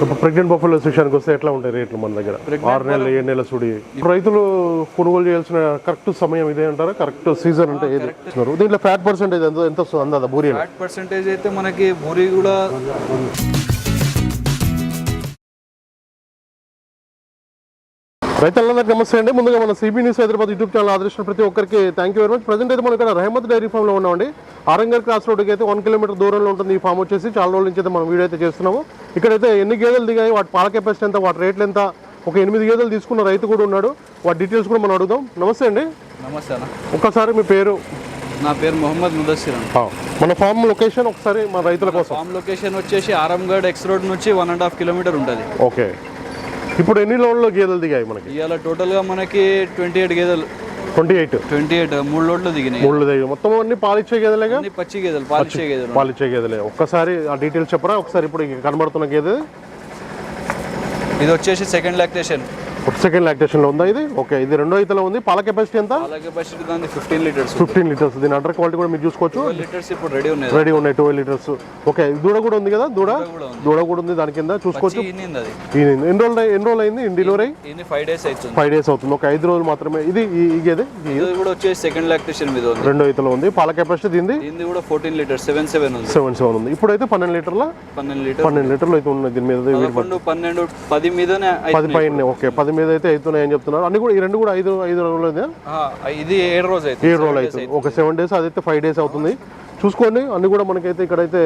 Pregnant buffalo విషయానికి వస్తే ఎట్లా ఉంటాయి రేట్లు మన దగ్గర? ఆరు నెలలు ఏడు నెలల సుడి. రైతులు కొనుగోలు చేయాల్సిన కరెక్ట్ సమయం ఇదే అంటారా? కరెక్ట్ సీజన్ అంటే ఏది? దీంట్లో ఫ్యాట్ పర్సెంటేజ్ ఎంత ఎంత వస్తుంది అందా? బూరి ఫ్యాట్ పర్సెంటేజ్ అయితే మనకి బూరి కూడా రైతులందరికీ నమస్తే అండి. ముందుగా మన CB news Hyderabad YouTube channel ఆదర్శించిన ప్రతి ఒక్కరికి thank you very much present అయితే మనం ఇక్కడ రహమత్ డైరీ ఫామ్లో ఉన్నామండి. ఆరంగర్ క్రాస్ రోడ్కి అయితే వన్ కిలోమీటర్ దూరంలో ఉంటుంది ఈ ఫామ్ వచ్చేసి. చాలా రోజుల నుంచి అయితే మనం వీడియో అయితే చేస్తున్నాము. ఇక్కడైతే ఎన్ని గేదెలు దిగాయి వాటి పాల కెపాసిటీ ఎంత వాటి రేట్లు ఎంత ఒక ఎనిమిది గేదెలు తీసుకున్న రైతు కూడా ఉన్నాడు. వాటి డీటెయిల్స్ కూడా మనం అడుగుదాం. నమస్తే అండి. నమస్తే ఒక్కసారి మీ పేరు? నా పేరు మొహమ్మద్ ముదస్సిర్ మన ఫామ్ లొకేషన్ ఒకసారి మన రైతుల కోసం. ఫామ్ లొకేషన్ వచ్చేసి ఆరంగఢ్ ఎక్స్ రోడ్ నుంచి వన్ అండ్ హాఫ్ కిలోమీటర్ ఉంటుంది. ఓకే. ఇప్పుడు ఎన్ని లోడ్లో గేదెలు దిగాయి మనకి? ఇవాళ టోటల్గా మనకి ట్వంటీ ఎయిట్ గేదెలు. Twenty eight. ట్వంటీ ఎయిట్ మూడు లోడ్లు దిగినాయి. మూడు దిగాయి మొత్తం అన్ని పాలిచ్చే గేదెలేగా? పచ్చి గేదెలు పాలిచ్చే గేదెలు. పాలిచ్చే గేదెలే. ఒక్కసారి ఆ డీటెయిల్స్ చెప్పరా? ఒకసారి ఇప్పుడు కనబడుతున్న గేదె ఇది వచ్చేసి సెకండ్ లాక్టేషన్. ఒక సెకండ్ లాక్టేషన్లో ఉందా ఇది? ఓకే ఇది రెండో ఇతలో ఉంది. పాల కెపాసిటీ ఎంత? దాని ఫిఫ్టీన్ లీటర్స్ ఫిఫ్టీన్ లీటర్స్ దీని అండర్ క్వాలిటీ కూడా మీరు చూసుకోవచ్చు. ట్వెల్వ్ లీటర్స్ ఇప్పుడు రెడీ ఉన్నాయి. రెడీ ఉన్నాయి ట్వెల్వ్ లీటర్స్ ఓకే దూడ కూడా ఉంది కదా? దూడ. దూడ కూడా ఉంది. దాని కింద. చూసుకోవచ్చు. ఎన్ని రోజులు ఎన్ని రోజులు అయింది? డెలివరీ ఇది ఫైవ్ డేస్ అవుతుంది. ఫైవ్ డేస్ అవుతుంది. ఒక ఐదు రోజులు మాత్రమే. ఇది ఇది కూడా వచ్చేసి సెకండ్ లాక్టేషన్ మీద ఉంది. రెండో ఇతలో ఉంది. పాల కెపాసిటీ దీనిది దీనిది కూడా ఫోర్టీన్ లీటర్స్ సెవెన్ సెవెన్ ఉంది. సెవెన్ సెవెన్ ఉంది. ఇప్పుడైతే పన్నెండు లీటర్ల? పన్నెండు లీటర్ పన్నెండు లీటర్లు అయితే ఉన్నాయి దీని మీద. పన్నెండు పది మీదనే పది పైన. ఓకే పది మీద అయితే అవుతున్నాయని చెప్తున్నారు. అన్ని కూడా ఈ రెండు కూడా ఐదు ఐదు రోజులు ఇది ఏడు రోజు అయితే ఏడు రోజులు అవుతుంది. ఒక సెవెన్ డేస్ అదైతే ఫైవ్ డేస్ అవుతుంది. చూసుకోండి అన్ని కూడా మనకైతే ఇక్కడైతే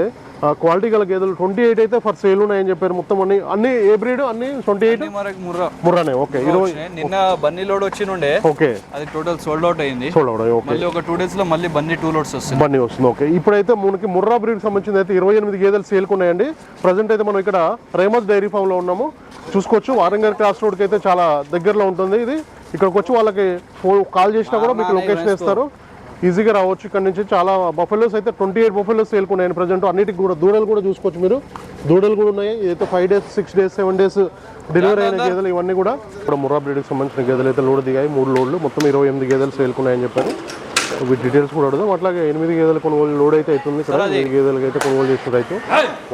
క్వాలిటీ గల గేదెలు ట్వంటీ ఎయిట్ అయితే ఫర్ సేల్ ఉన్నాయని చెప్పారు మొత్తం అన్ని అన్ని ఏ బ్రీడ్ అన్ని ట్వంటీ ఎయిట్? ముర్రా. ముర్రానే ఓకే. ఇరవై నిన్న బన్నీ లోడ్ వచ్చినుండే. ఓకే. అది టోటల్ సోల్డ్ అవుట్ అయింది. చూడవడం ఓకే. మళ్ళీ ఒక టూ డేస్లో మళ్ళీ బన్నీ టూ లోడ్స్ వస్తుంది. బన్నీ వస్తుంది ఓకే. ఇప్పుడైతే మనకి ముర్రా బ్రీడ్ సంబంధించిన అయితే ఇరవై ఎనిమిది గేదెలు సేల్కి ఉన్నాయండి. ప్రజెంట్ అయితే మనం ఇక్కడ రేమత్ డైరీ ఫామ్లో ఉన్నాము. చూసుకోవచ్చు. వారంగల్ క్రాస్ రోడ్కి అయితే చాలా దగ్గరలో ఉంటుంది. ఇది ఇక్కడికి వచ్చి వాళ్ళకి ఫోన్ కాల్ చేసినా కూడా మీకు లొకేషన్ ఇస్తారు. ఈజీగా రావచ్చు. ఇక్కడ నుంచి చాలా బఫెలోస్ అయితే ట్వంటీ ఎయిట్ బఫెలోస్ సేల్కున్నాయి ప్రజెంట్. అన్నిటికి కూడా దూడలు కూడా చూసుకోవచ్చు మీరు. దూడలు కూడా ఉన్నాయి. ఇదైతే five days six days seven days delivery అయిన గేదెలు ఇవన్నీ కూడా. ఇప్పుడు ముర్రా బ్రీడ్కి సంబంధించిన గేదెలు అయితే లోడ్ దిగాయి. మూడు లోడ్లు. మొత్తం ఇరవై ఎనిమిది గేదెలు సేల్కున్నాయని చెప్పారు. వీటి డీటెయిల్స్ కూడా అడుగుదాం. అట్లాగే ఎనిమిది గేదెలు కొనుగోలు లోడ్ అయితే అవుతుంది ఇక్కడ ఎనిమిది గేదెలకి అయితే కొనుగోలు చేసిన రైతు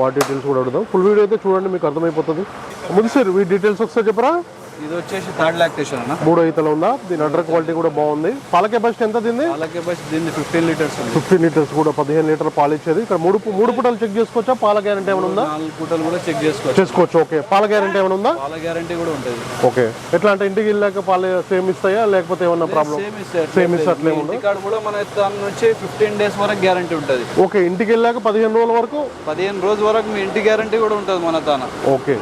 వాటి డీటెయిల్స్ కూడా అడుగుదాం. ఫుల్ వీడియో అయితే చూడండి మీకు అర్థమైపోతుంది. ముందు సార్ వీటి డీటెయిల్స్ ఒకసారి చెప్పరా? ఇది వచ్చేసి థర్డ్ లాక్టేషన్ అన్న. మూడో ఈతలో ఉందా? దీని అండర్ క్వాలిటీ కూడా బాగుంది. పాల కెపాసిటీ ఎంత దీన్ని? పాల కెపాసిటీ దీన్ని ఫిఫ్టీన్ లీటర్స్ ఉంది. ఫిఫ్టీన్ లీటర్స్ కూడా పదిహేను లీటర్ పాలు ఇచ్చేది. ఇక్కడ మూడు మూడు పుటలు చెక్ చేసుకోవచ్చా? పాల గ్యారంటీ ఏమైనా ఉందా? నాలుగు పూటలు కూడా చెక్ చేసుకోవచ్చు. చేసుకోవచ్చు. ఓకే పాల గ్యారంటీ ఏమైనా ఉందా? పాల గ్యారంటీ కూడా ఉంటుంది. ఓకే ఎట్లా అంటే ఇంటికి వెళ్ళాక పాలు సేమ్ ఇస్తాయా? లేకపోతే ఏమన్నా ప్రాబ్లం సేమ్ ఇస్తారు సేమ్ ఇస్తే అట్లే ఉండదు ఇంటికాడ కూడా మన దాని నుంచి ఫిఫ్టీన్ డేస్ వరకు గ్యారంటీ ఉంటుంది. ఓకే ఇంటికి వెళ్ళాక పదిహేను రోజుల వరకు? పదిహేను రోజు వరకు మీ ఇంటి గ్యారంటీ కూడా ఉంటుంది మన తాన. ఓకే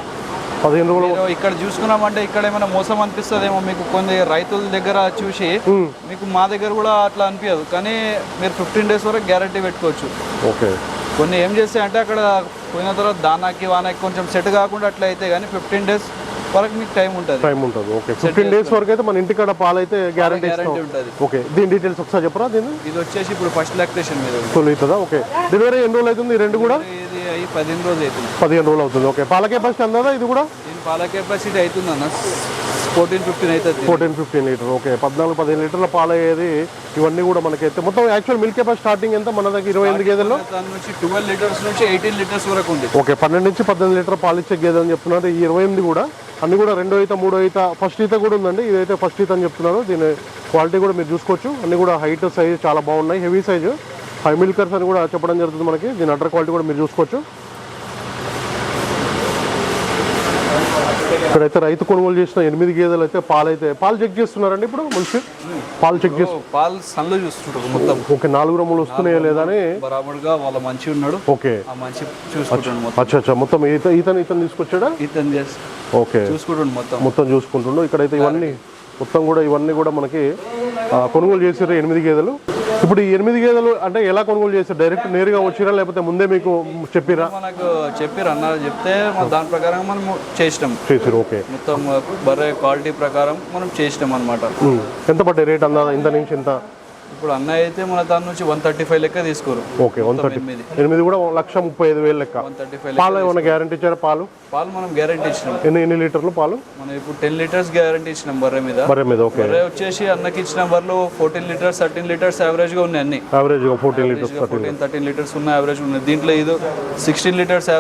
పదిహేను రోజుల ఇక్కడ చూసుకున్నామంటే ఇక్కడ ఏమైనా మోసం అనిపిస్తుందేమో మీకు కొన్ని రైతుల దగ్గర చూసి మీకు మా దగ్గర కూడా అట్లా అనిపించదు కానీ మీరు ఫిఫ్టీన్ డేస్ వరకు గ్యారంటీ పెట్టుకోవచ్చు. ఓకే. కొన్ని ఏం చేస్తాయంటే అక్కడ పోయిన తర్వాత దానాకి వానాకి కొంచెం సెట్ కాకుండా అట్లా అయితే కానీ ఫిఫ్టీన్ డేస్ వరకు మీకు టైం ఉంటుంది. టైం ఉంటుంది. ఓకే ఫిఫ్టీన్ డేస్ వరకు అయితే మన ఇంటికాడ పాలు అయితే గ్యారంటీ ఉంటుంది. ఓకే దీని డీటెయిల్స్ ఒకసారి చెప్పరా? దీన్ని? ఇది వచ్చేసి ఇప్పుడు ఫస్ట్ లాక్టేషన్ మీద అవుతుందా? ఓకే డెలివరీ ఎన్ని రోజులు అవుతుంది? రెండు కూడా? ఇది అయ్యి పదిహేను రోజు అవుతుంది. పదిహేను రోజులు అవుతుంది. ఓకే పాల కెపాసిటీ అందా ఇది కూడా? దీని పాల కెపాసిటీ అవుతుంది అన్న ఫోర్టీన్ ఫిఫ్టీన్ అవుతుంది. Fourteen fifteen litre okay. పద్నాలుగు పదిహేను లీటర్ల పాలు అయ్యేది ఇవన్నీ కూడా మనకైతే మొత్తం యాక్చువల్ మిల్క్ కెపాసిటీ స్టార్టింగ్ ఎంత? మన దగ్గర ఇరవై ఎనిమిది గేదెల్లో? దాని నుంచి ట్వెల్వ్ లీటర్స్ నుంచి ఎయిటీన్ లీటర్స్ వరకు ఉంది. ఓకే పన్నెండు నుంచి పద్దెనిమిది లీటర్ పాలు ఇచ్చే గేదె అని చెప్తున్నారు. ఈ ఇరవై ఎనిమిది కూడా అన్ని కూడా రెండో ఈత మూడో ఈత ఫస్ట్ ఈత కూడా ఉందండి. ఇదైతే ఫస్ట్ ఈత అని చెప్తున్నారు. దీని క్వాలిటీ కూడా మీరు చూసుకోవచ్చు. అన్ని కూడా హైట్ సైజ్ చాలా బాగున్నాయి. హెవీ సైజు హై మిల్కర్స్ అని కూడా చెప్పడం జరుగుతుంది మనకి. దీని అటర్ క్వాలిటీ కూడా మీరు చూసుకోవచ్చు. ఇక్కడైతే రైతు కొనుగోలు చేసిన ఎనిమిది గేదెలు అయితే పాలు అయితే పాలు చెక్ చేస్తున్నారండి ఇప్పుడు మనిషి? పాలు చెక్ చేస్తు పాలు సన్లో చూస్తుంటారు మొత్తం. ఓకే నాలుగు రమ్ములు వస్తున్నాయా లేదా అని? బరాబర్గా వాళ్ళ మంచి ఉన్నాడు. ఓకే. ఆ మంచి చూసుకుంటాడు మొత్తం. అచ్చా అచ్చా మొత్తం ఈత ఈతని ఇతను తీసుకొచ్చాడా? ఇతను చేసి ఓకే. చూసుకుంటాడు మొత్తం. మొత్తం చూసుకుంటుండు. ఇక్కడైతే ఇవన్నీ మొత్తం కూడా ఇవన్నీ కూడా మనకి కొనుగోలు చేసారు ఎనిమిది గేదెలు. ఇప్పుడు ఈ ఎనిమిది గేదెలు అంటే ఎలా కొనుగోలు చేశారు? డైరెక్ట్ నేరుగా వచ్చిరా లేకపోతే ముందే మీకు చెప్పిరా? మనకు చెప్పారు అన్న చెప్తే దాని ప్రకారం మనం చేసినాం. చేసారు ఓకే. మొత్తం బర్రె క్వాలిటీ ప్రకారం మనం చేసినాం అనమాట. ఎంత పడ్డాయి రేట్ అందా ఇంత నుంచి ఇంత? ఇప్పుడు అన్న అయితే మన దాని నుంచి వన్ థర్టీ ఫైవ్ లెక్క తీసుకోరు. ఓకే వన్ థర్టీ ఎనిమిది. కూడా లక్ష ముప్పై ఐదు వేలు లెక్క. వన్ థర్టీ ఫైవ్ పాలు ఏమైనా గ్యారంటీ ఇచ్చారా పాలు? పాలు మనం గ్యారంటీ ఇచ్చినాం. ఎన్ని ఎన్ని లీటర్లు పాలు? మనం ఇప్పుడు టెన్ లీటర్స్ గ్యారంటీ ఇచ్చినాం బర్రె మీద. బర్రె మీద ఓకే. బర్రె వచ్చేసి అన్నకి ఇచ్చిన బర్రెలు ఫోర్టీన్ లీటర్స్ థర్టీన్ లీటర్స్ యావరేజ్గా ఉన్నాయి అన్ని. యావరేజ్గా fourteen litres fourteen thirteen litres. ఉన్న యావరేజ్ ఉన్నాయి. దీంట్లో ఇది సిక్స్టీన్ లీటర్స్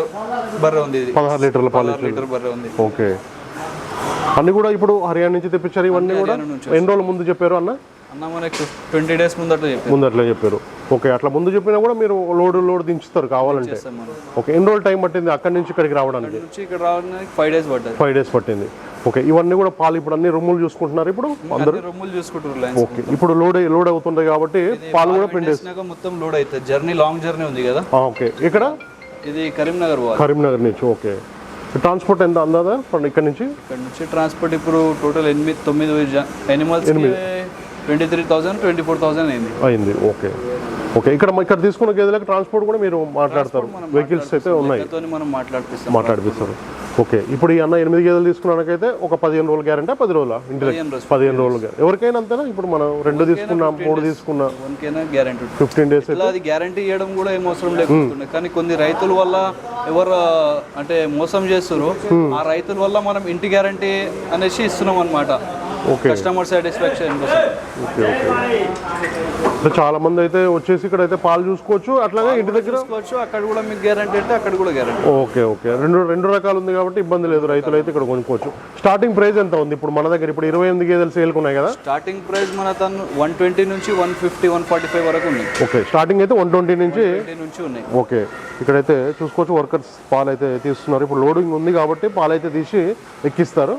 బర్రె ఉంది ఇది. పదహారు లీటర్ల పాలు లీటర్ బర్రె ఉంది. ఓకే. అన్ని కూడా ఇప్పుడు హర్యానా నుంచి తెప్పించారు ఇవన్నీ కూడా? ఎన్ని రోజుల ముందు చెప్పారు అన్న? అన్న మనకి ట్వంటీ డేస్ ముందు అట్లా చెప్పారు. ముందు అట్లా చెప్పారు. ఓకే అట్లా ముందు చెప్పినా కూడా మీరు లోడ్ లోడ్ దించుతారు కావాలంటే. ఓకే ఎన్ని రోజులు టైం పట్టింది అక్కడి నుంచి ఇక్కడికి రావడానికి? నుంచి ఇక్కడ రావడానికి ఫైవ్ డేస్ పడ్డది. ఫైవ్ డేస్ పట్టింది. ఓకే ఇవన్నీ కూడా పాలు ఇప్పుడు అన్ని రొమ్ములు చూసుకుంటున్నారు ఇప్పుడు రొమ్ములు చూసుకుంటారు ఓకే ఇప్పుడు లోడ్ లోడ్ అవుతుంది కాబట్టి పాలు కూడా పిండేసి మొత్తం లోడ్ అవుతుంది. జర్నీ లాంగ్ జర్నీ ఉంది కదా? ఓకే. ఇక్కడ? ఇది కరీంనగర్ కరీంనగర్ నుంచి ఓకే. ట్రాన్స్పోర్ట్ ఎంత అందాదా? ఇక్కడ నుంచి? ఇక్కడ నుంచి ట్రాన్స్పోర్ట్ ఇప్పుడు టోటల్ ఎనిమిది తొమ్మిది animals twenty three thousand twenty four thousand అయింది. అయింది ఓకే. ఓకే ఇక్కడ ఇక్కడ తీసుకున్న గేదెలకు ట్రాన్స్పోర్ట్ కూడా మీరు మాట్లాడతారు. వెహికల్స్ అయితే ఉన్నాయి. మనం మాట్లాడిపిస్తాం. మాట్లాడిపిస్తారు. ఓకే ఇప్పుడు ఈ అన్న ఎనిమిది గేదెలు తీసుకున్నాకైతే ఒక పదిహేను రోజులు గ్యారంటీ పది రోజుల ఇంటి పదిహేను రోజులు. ఎవరికైనా అంతేనా? ఇప్పుడు మనం రెండు తీసుకున్నా మూడు తీసుకున్నా. గ్యారంటీ ఫిఫ్టీన్ డేస్ అది గ్యారంటీ ఇవ్వడం కూడా ఏం అవసరం లేకపోతుండే కానీ కొన్ని రైతుల వల్ల ఎవరు అంటే మోసం చేస్తారు ఆ రైతుల వల్ల మనం ఇంటి గ్యారంటీ అనేసి ఇస్తున్నాం అనమాట కస్టమర్ సాటిస్ఫాక్షన్ ఓకే ఓకే చాలా మంది అయితే వచ్చేసి ఇక్కడ అయితే పాలు చూసుకోవచ్చు అట్లాగే ఇంటి దగ్గర? చూసుకోవచ్చు అక్కడ కూడా మీకు గ్యారంటీ అంటే అక్కడ కూడా గ్యారంటీ ఓకే ఓకే. రెండు రెండు రకాలు ఉంది కాబట్టి ఇబ్బంది లేదు రైతులు అయితే ఇక్కడ కొనుక్కోవచ్చు. స్టార్టింగ్ ప్రైస్ ఎంత ఉంది? ఇప్పుడు మన దగ్గర ఇప్పుడు ఇరవై ఎనిమిది గేదెలు సేల్కి ఉన్నాయి కదా? స్టార్టింగ్ ప్రైస్ మన తను వన్ ట్వంటీ నుంచి one fifty one forty five వరకు ఉన్నాయి ఓకే స్టార్టింగ్ అయితే వన్ ట్వంటీ నుంచి? నుంచి ఉన్నాయి. ఓకే. ఇక్కడైతే చూసుకోవచ్చు వర్కర్స్ పాలు అయితే తీస్తున్నారు. ఇప్పుడు లోడింగ్ ఉంది కాబట్టి పాలు అయితే తీసి ఎక్కిస్తారు.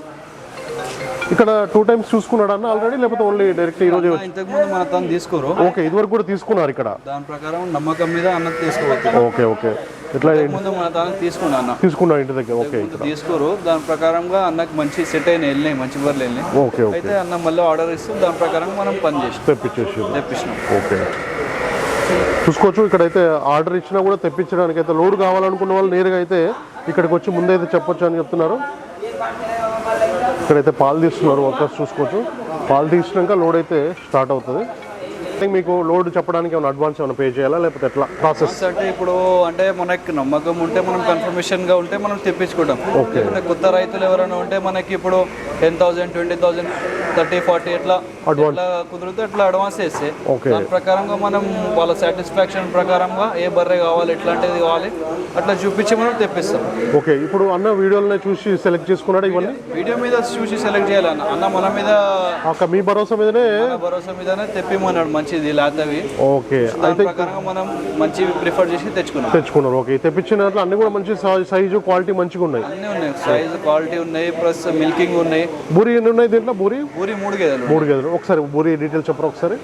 ఇక్కడ టూ టైమ్స్ చూసుకున్నాడు అన్న ఆల్రెడీ లేకపోతే ఓన్లీ డైరెక్ట్ ఈ రోజు ఇంతకు ముందు మన తను తీసుకోరు. ఓకే ఇదివరకు కూడా తీసుకున్నారు ఇక్కడ. దాని ప్రకారం నమ్మకం మీద అన్నది తీసుకోవచ్చు. Okay okay. ఇట్లా ముందు మన తను తీసుకున్నా అన్న. తీసుకున్నారు ఇంటి దగ్గర. ఓకే తీసుకోరు. దాని ప్రకారంగా అన్నకి మంచి సెట్ అయిన వెళ్ళినాయి మంచి బర్రెలు వెళ్ళినాయి. Okay okay. అయితే అన్న మళ్ళీ ఆర్డర్ ఇస్తూ దాని ప్రకారం మనం పని చేసి తెప్పించేసి తెప్పించినాం. ఓకే. చూసుకోవచ్చు ఇక్కడైతే ఆర్డర్ ఇచ్చినా కూడా తెప్పించడానికి అయితే లోడ్ కావాలనుకున్న వాళ్ళు నేరుగా అయితే ఇక్కడికి వచ్చి ముందైతే చెప్పొచ్చు అని చెప్తున్నారు. ఇక్కడైతే పాలు తీస్తున్నారు వర్కర్స్ చూసుకోవచ్చు. పాలు తీసినాక లోడ్ అయితే స్టార్ట్ అవుతుంది. మీకు లోడ్ చెప్పడానికి ఏమైనా అడ్వాన్స్ ఏమైనా పే చేయాలా? లేకపోతే ఎట్లా? ప్రాసెస్ అంటే ఇప్పుడు అంటే మనకి నమ్మకం ఉంటే మనం కన్ఫర్మేషన్గా ఉంటే మనం తెప్పించుకుంటాం. లేకపోతే కొత్త రైతులు ఎవరైనా ఉంటే మనకి ఇప్పుడు ten thousand twenty thousand thirty forty ఎట్లా ఎట్లా కుదిరితే అట్లా అడ్వాన్స్ వేస్తే ఓకే దాని ప్రకారంగా మనం వాళ్ళ సాటిస్ఫాక్షన్ ప్రకారంగా ఏ బర్రె కావాలి ఎట్లాంటిది కావాలి అట్లా చూపించి మనం తెప్పిస్తాం. ఓకే ఇప్పుడు అన్న వీడియోలనే చూసి సెలెక్ట్ చేసుకున్నాడు ఇవన్నీ? వీడియో మీద చూసి సెలెక్ట్ చేయాలి అన్న. అన్న మన మీద ఒక మీ భరోసా మీదనే భరోసా మీదనే తెప్పిమన్నాడు మంచిది లేతవి. ఓకే. దాని ప్రకారంగా మనం మంచి ప్రిఫర్ చేసి తెచ్చుకున్నాం. తెచ్చుకున్నారు. ఓకే. తెప్పించిన దాంట్లో అన్ని కూడా మంచి సైజు క్వాలిటీ మంచిగా ఉన్నాయి. అన్నీ ఉన్నాయి. సైజ్ క్వాలిటీ ఉన్నాయి ప్లస్ మిల్కింగ్ ఉన్నాయి. బూరి ఎన్ని ఉన్నాయి దీంట్లో? బూరి? ఊరి మూడు గేదెలు. మూడు గేదెలు. ఒకసారి బూరి డీటెయిల్స్ చెప్పరు ఒకసారి?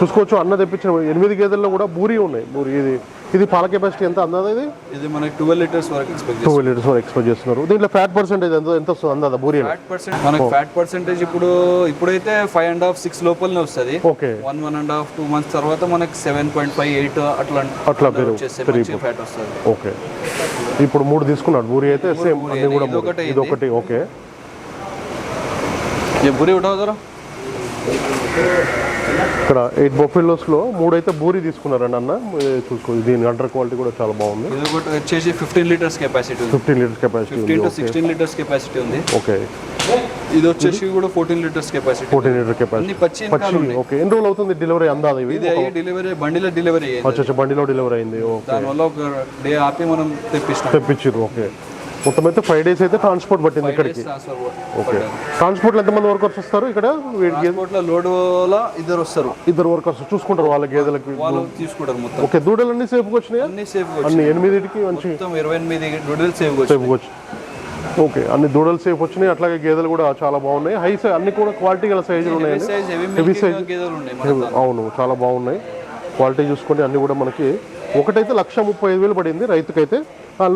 చూసుకోవచ్చు. అన్న తెప్పించిన ఎనిమిది గేదెల్లో కూడా బూరి ఉన్నాయి. బూరి ఇది ఇది పాల కెపాసిటీ ఎంత అందాదా ఇది ఇది మనకి ట్వెల్వ్ లీటర్స్ వరకు ఎక్స్పెక్ట్ టూ లీటర్స్ వరకు ఎక్స్పెక్ట్ చేస్తున్నారు దీంట్లో ఫ్యాట్ పర్సెంటేజ్ ఎంత ఎంత వస్తుంది అందాదా బూరి ఫ్యాట్ పర్సెంట్ మనకి ఫ్యాట్ పర్సెంటేజ్ ఇప్పుడు ఇప్పుడైతే ఫైవ్ అండ్ హాఫ్ సిక్స్ లోపలనే వస్తుంది okay one one and half two months తర్వాత మనకి సెవెన్ పాయింట్ ఫైవ్ ఎయిట్ అట్లా అట్లా పెరుగు వచ్చేస్తే మంచి ఫ్యాట్ వస్తుంది ఓకే ఇప్పుడు మూడు తీసుకున్నాడు బూరి అయితే సేమ్ అన్ని కూడా మూడు. ఇదొకటి ఇది ఒకటి ఓకే ये बुरी उठाओ जरा ఇక్కడ ఎయిట్ బొఫెలోస్లో మూడు అయితే బూరి తీసుకున్నారండి అన్న. చూసుకో దీని అండర్ క్వాలిటీ కూడా చాలా బాగుంది. ఇది ఒకటి వచ్చేసి ఫిఫ్టీన్ లీటర్స్ కెపాసిటీ ఉంది. ఫిఫ్టీన్ లీటర్స్ కెపాసిటీ ఉంది fifteen to sixteen litres capacity ఉంది. ఓకే. ఇది వచ్చేసి కూడా fourteen litres capacity fourteen litre capacity. పచ్చి ఓకే. ఎన్ని రోజులు అవుతుంది డెలివరీ అందాది ఇవి? ఇది అయ్యి డెలివరీ బండిలో డెలివరీ అయ్యింది. బండిలో డెలివరీ అయింది ఓకే. దానివల్ల ఒక డే ఆపి మనం తెప్పిస్తాం. తెప్పించారు ఓకే. మొత్తం అయితే ఫైవ్ డేస్ అయితే ట్రాన్స్పోర్ట్ పట్టింది ఇక్కడికి. ఓకే ట్రాన్స్పోర్ట్లో ఎంతమంది వర్కర్స్ వస్తారు ఇక్కడ? ట్రాన్స్పోర్ట్ ఇద్దరు వస్తారు. ఇద్దరు వర్కర్స్ చూసుకుంటారు వాళ్ళ గేదెలకి. వాళ్ళు తీసుకుంటారు మొత్తం. ఓకే దూడలు అన్ని సేఫ్గా వచ్చినాయా? అన్ని సేఫ్ అన్ని ఎనిమిదిటికి మంచి ఇరవై ఎనిమిది సేఫ్గా వచ్చి ఓకే అన్ని దూడలు సేఫ్ వచ్చినాయి. అట్లాగే గేదెలు కూడా చాలా బాగున్నాయి. హై సైజ్ అన్ని కూడా క్వాలిటీ గల సైజులు ఉన్నాయండి. సైజ్ హెవీ ఉన్నాయి మన అవును చాలా బాగున్నాయి. క్వాలిటీ చూసుకొని అన్ని కూడా మనకి ఒకటైతే లక్ష ముప్పై ఐదు వేలు పడింది రైతుకైతే.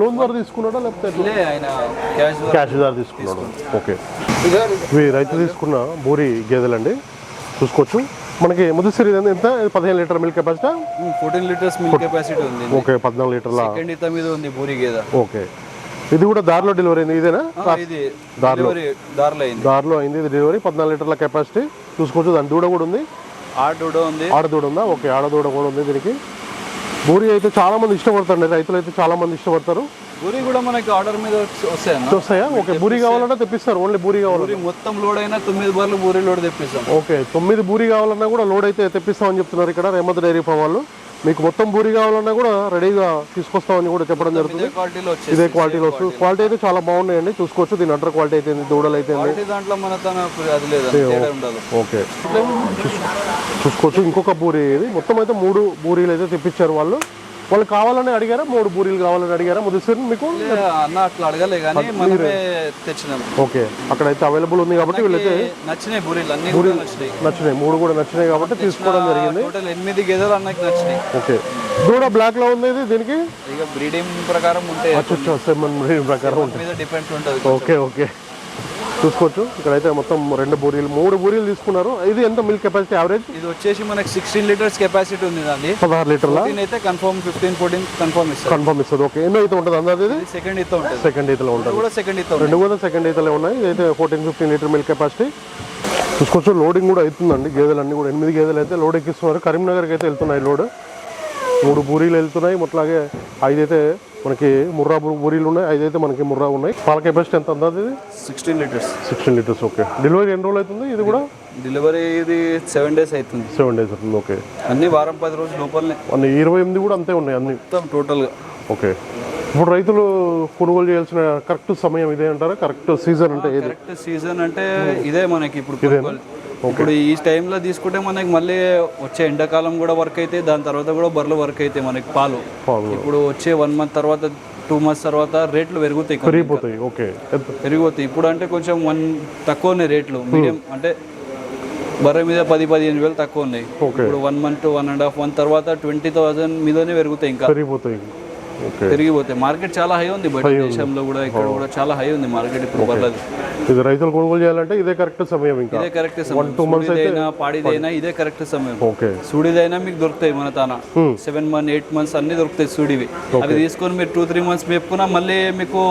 లోన్ ద్వారా తీసుకున్నాడా లేకపోతే ఆయన క్యాష్ ద్వారా తీసుకున్నాడు. ఓకే. ఇవి రైతు తీసుకున్న బూరి గేదెలండి. చూసుకోవచ్చు. మనకి ముదుసిరి ఎంత? పదిహేను litre milk capacity? Fourteen litres milk capacity ఉంది. ఓకే పద్నాలుగు లీటర్ల? సెకండ్ ఇత మీద ఉంది పూరి గేదె. ఓకే. ఇది కూడా దారిలో డెలివరీ అయింది ఇదేనా? ఇది డెలివరీ దారిలో అయింది. దారిలో అయింది ఇది డెలివరీ పద్నాలుగు లీటర్ల కెపాసిటీ చూసుకోవచ్చు దాని దూడ కూడా ఉంది. ఆడూడో ఉంది. ఆడదూడ ఉందా? ఓకే ఆడదూడ కూడా ఉంది దీనికి. బూరి అయితే చాలా మంది ఇష్టపడతారు రైతులు అయితే చాలా మంది ఇష్టపడతారు. పూరి కూడా మనకి ఆర్డర్ మీద వస్తాయన్న వస్తాయా? ఓకే బూరి కావాలంటే తెప్పిస్తారు ఓన్లీ బూరి కావాలి మొత్తం లోడ్ అయినా తొమ్మిది బార్లు పూరి లోడ్ తెప్పిస్తాం. ఓకే తొమ్మిది బూరి కావాలన్నా కూడా లోడ్ అయితే తెప్పిస్తామని చెప్తున్నారు ఇక్కడ రేమత్ డైరీ ఫామ్ వాళ్ళు. మీకు మొత్తం బూరి కావాలన్నా కూడా రెడీగా తీసుకొస్తామని కూడా చెప్పడం జరుగుతుంది. ఇదే క్వాలిటీలో వస్తుంది. క్వాలిటీ అయితే చాలా బాగున్నాయండి. చూసుకోవచ్చు. దీని అండర్ క్వాలిటీ అయితే దూడలు అయితే ఓకే. చూస్- చూసుకోవచ్చు. ఇంకొక బూరి ఇది మొత్తం అయితే మూడు బూరీలు అయితే తెప్పించారు వాళ్ళు. వాళ్ళు కావాలని అడిగారా? మూడు బూరీలు కావాలని అడిగారా? ముదిసిర్ మీకు? అన్న అట్లా అడగలే కానీ మనమే తెచ్చినాం. ఓకే. అక్కడైతే అవైలబుల్ ఉంది కాబట్టి వీళ్ళైతే నచ్చినాయి పూరీలు అన్ని కూడా నచ్చినాయి. నచ్చినాయి. మూడు కూడా నచ్చినాయి కాబట్టి తీసుకోవడం జరిగింది. టోటల్ ఎనిమిది గేదెలు అన్నకి నచ్చినాయి. ఓకే. దూడ బ్లాక్లో ఉంది ఇది దీనికి? ఇక బ్రీడింగ్ ప్రకారం ఉంటాయి అచ్చా సెవెన్ ప్రకారం ఉంటుంది. డిపెండ్ ఉంటుంది ఓకే ఓకే. చూసుకోవచ్చు. ఇక్కడైతే మొత్తం రెండు బూరీలు మూడు బూరీలు తీసుకున్నారు. ఇది ఎంత మిల్క్ కెపాసిటీ యావరేజ్ ఇది వచ్చేసి మనకి సిక్స్టీన్ లీటర్స్ కెపాసిటీ ఉంది దాన్ని పదహారు లీటర్ల? అయితే కన్ఫర్మ్ ఫిఫ్టీన్ ఫోర్టీన్ కన్ఫర్మ్ ఇస్తారు. కన్ఫర్మ్ ఇస్తుంది ఓకే ఎన్నో అయితే ఉంటుంది అందరిది ఇది? సెకండ్ ఇతో ఉంటుంది. సెకండ్ ఈతలో ఉంటుంది. కూడా సెకండ్ ఇతో రెండు కూడా సెకండ్ ఈతలే ఉన్నాయి. ఇదైతే fourteen fifteen litre milk capacity చూసుకోవచ్చు లోడింగ్ కూడా అవుతుందండి. గేదెలు అన్ని కూడా ఎనిమిది గేదెలు అయితే లోడ్ ఎక్కిస్తున్నారు. కరీంనగర్కి అయితే వెళ్తున్నాయి లోడ్ మూడు బూరీలు వెళ్తున్నాయి. మొట్లాగే ఐదైతే మనకి ముర్రా బూరీలు ఉన్నాయి. ఐదైతే మనకి ముర్రా ఉన్నాయి. పాల కెపాసిటీ ఎంత అందాది ఇది sixteen litres sixteen litres okay delivery ఎన్ని రోజులు అవుతుంది ఇది కూడా? డెలివరీ ఇది సెవెన్ డేస్ అవుతుంది. సెవెన్ డేస్ అవుతుంది ఓకే అన్ని వారం పది రోజుల లోపలనే. అన్ని ఇరవై ఎనిమిది కూడా అంతే ఉన్నాయి అన్ని. మొత్తం టోటల్గా ఓకే ఇప్పుడు రైతులు కొనుగోలు చేయాల్సిన కరెక్ట్ సమయం ఇదే అంటారా? కరెక్ట్ సీజన్ అంటే కరెక్ట్ సీజన్ అంటే ఇదే మనకి ఇప్పుడు. ఇప్పుడు ఈ టైంలో తీసుకుంటే మనకి మళ్ళీ వచ్చే ఎండాకాలం కూడా వర్క్ అయితే దాని తర్వాత కూడా బర్రెలు వర్క్ అయితే మనకి పాలు. ఇప్పుడు వచ్చే వన్ మంత్ తర్వాత టూ మంత్స్ తర్వాత రేట్లు పెరుగుతాయి. పెరిగిపోతాయి. ఓకే పెరిగిపోతాయి. ఇప్పుడు అంటే కొంచెం వన్ తక్కువనే రేట్లు. మీడియం అంటే బర్రె మీద పది పదిహేను వేలు తక్కువ ఉన్నాయి. ఇప్పుడు one month one and half one తర్వాత ట్వంటీ థౌసండ్ మీదనే పెరుగుతాయి ఇంకా. పెరిగిపోతాయి. పెరిగిపోతాయి మార్కెట్ చాలా హై ఉంది బయట దేశంలో కూడా ఇక్కడ కూడా చాలా హై ఉంది మార్కెట్ ఇప్పుడు బర్రెది ఇది రైతులు కొనుగోలు చేయాలంటే ఇదే కరెక్ట్ సమయం ఇంకా. ఇదే కరెక్ట్ సమయం. సూడిదైనా పాడిదైనా ఇదే కరెక్ట్ సమయం. ఓకే సూడిదైనా మీకు దొరుకుతాయి మన తాన. సెవెన్ మంత్ ఎయిట్ మంత్స్ అన్ని దొరుకుతాయి సూడివి. అవి తీసుకొని మీరు టూ త్రీ మంత్స్ మేపుకున్నా మళ్ళీ మీకు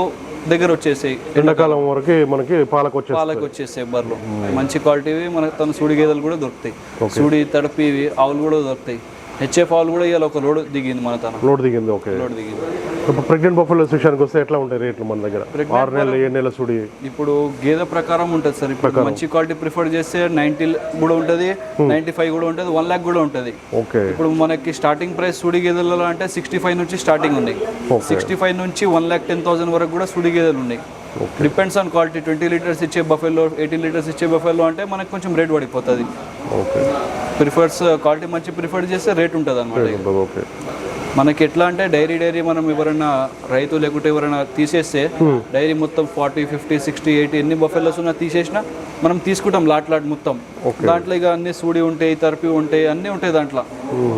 దగ్గర వచ్చేసాయి. ఎండాకాలం వరకు మనకి పాలకు పాలకు వచ్చేసాయి బర్రెలు. మంచి క్వాలిటీవి మనకు తన సూడి గేదెలు కూడా దొరుకుతాయి. సూడి తడిపివి ఆవులు కూడా దొరుకుతాయి. హెచ్ఎఫ్ ఆవులు కూడా ఇవాళ ఒక లోడ్ దిగింది మన తన. లోడ్ దిగింది ఓకే. లోడ్ దిగింది. ఇప్పుడు ప్రెగ్నెంట్ బఫెలో విషయానికి వస్తే ఎట్లా ఉంటాయి రేట్లు మన దగ్గర? ఆరు నెలలు ఏడు నెలల సుడి. ఇప్పుడు గేదె ప్రకారం ఉంటుంది సార్ ఇప్పుడు మంచి క్వాలిటీ ప్రిఫర్ చేస్తే నైన్టీ కూడా ఉంటుంది నైన్టీ ఫైవ్ కూడా ఉంటుంది వన్ ల్యాక్ కూడా ఉంటుంది. ఓకే. ఇప్పుడు మనకి స్టార్టింగ్ ప్రైస్ సుడి గేదెలలో అంటే సిక్స్టీ ఫైవ్ నుంచి స్టార్టింగ్ ఉంది. సిక్స్టీ ఫైవ్ నుంచి వన్ ల్యాక్ టెన్ థౌసండ్ వరకు కూడా సుడి గేదెలు ఉన్నాయి. Depends on quality twenty litres ఇచ్చే బఫెల్లో ఎయిటీన్ లీటర్స్ ఇచ్చే బఫెల్లో అంటే మనకు కొంచెం రేట్ పడిపోతుంది. ఓకే. ప్రిఫర్స్ క్వాలిటీ మంచి ప్రిఫర్ చేస్తే రేట్ ఉంటుంది అనమాట ఓకే. మనకి ఎట్లా అంటే డైరీ డైరీ మనం ఎవరైనా రైతు లేకుంటే ఎవరైనా తీసేస్తే డైరీ మొత్తం ఫార్టీ ఫిఫ్టీ సిక్స్టీ ఎయిటీ ఎన్ని బఫెల్లోస్ ఉన్నా తీసేసినా మనం తీసుకుంటాం లాట్ లాట్ మొత్తం. దాంట్లో ఇక అన్ని సూడి ఉంటాయి తరపి ఉంటాయి అన్నీ ఉంటాయి దాంట్లో.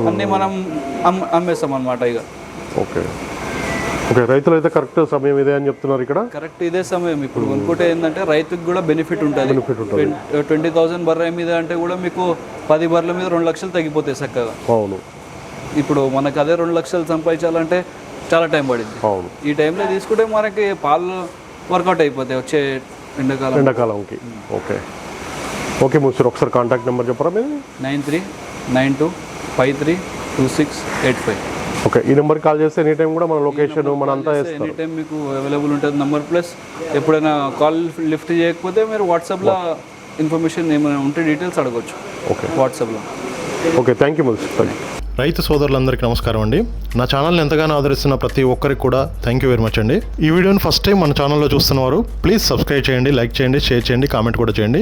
అన్నీ మనం అమ్ అమ్మేస్తాం అనమాట ఇక. ఓకే. ఓకే రైతులు అయితే కరెక్ట్ సమయం ఇదే అని చెప్తున్నారు ఇక్కడ? కరెక్ట్ ఇదే సమయం. ఇప్పుడు కొనుక్కుంటే ఏంటంటే రైతుకి కూడా బెనిఫిట్ ఉంటుంది. బెనిఫిట్ ఉంటుంది. ట్వంటీ థౌసండ్ బర్రె మీద అంటే కూడా మీకు పది బర్రెల మీద రెండు లక్షలు తగ్గిపోతాయి చక్కగా. అవును. ఇప్పుడు మనకు అదే రెండు లక్షలు సంపాదించాలంటే చాలా టైం పడింది. అవును. ఈ టైంలో తీసుకుంటే మనకి పాలు వర్కౌట్ అయిపోతాయి వచ్చే ఎండాకాలం. ఎండాకాలంకి. ఓకే. ఓకే ముసర్ ఒకసారి కాంటాక్ట్ నెంబర్ చెప్పరా మీది nine three nine two five three two six eight five. Okay ఈ నెంబర్కి కాల్ చేస్తే ఎనీ టైం కూడా మన లొకేషన్ మన అంతా ఎనీ టైం మీకు అవైలబుల్ ఉంటుంది నంబర్ ప్లస్ ఎప్పుడైనా కాల్ లిఫ్ట్ చేయకపోతే మీరు వాట్సాప్లో ఇన్ఫర్మేషన్ ఏమైనా ఉంటే డీటెయిల్స్ అడగవచ్చు ఓకే వాట్సాప్లో ఓకే థ్యాంక్ యూ ముసర్ థ్యాంక్ యూ రైతు సోదరులందరికీ నమస్కారం అండి. నా ఛానల్ని ఎంతగానో ఆదరిస్తున్న ప్రతి ఒక్కరికి కూడా థ్యాంక్ యూ వెరీ మచ్ అండి. ఈ వీడియోని ఫస్ట్ టైం మన ఛానల్లో చూస్తున్నవారు ప్లీజ్ సబ్స్క్రైబ్ చేయండి లైక్ చేయండి షేర్ చేయండి కామెంట్ కూడా చేయండి.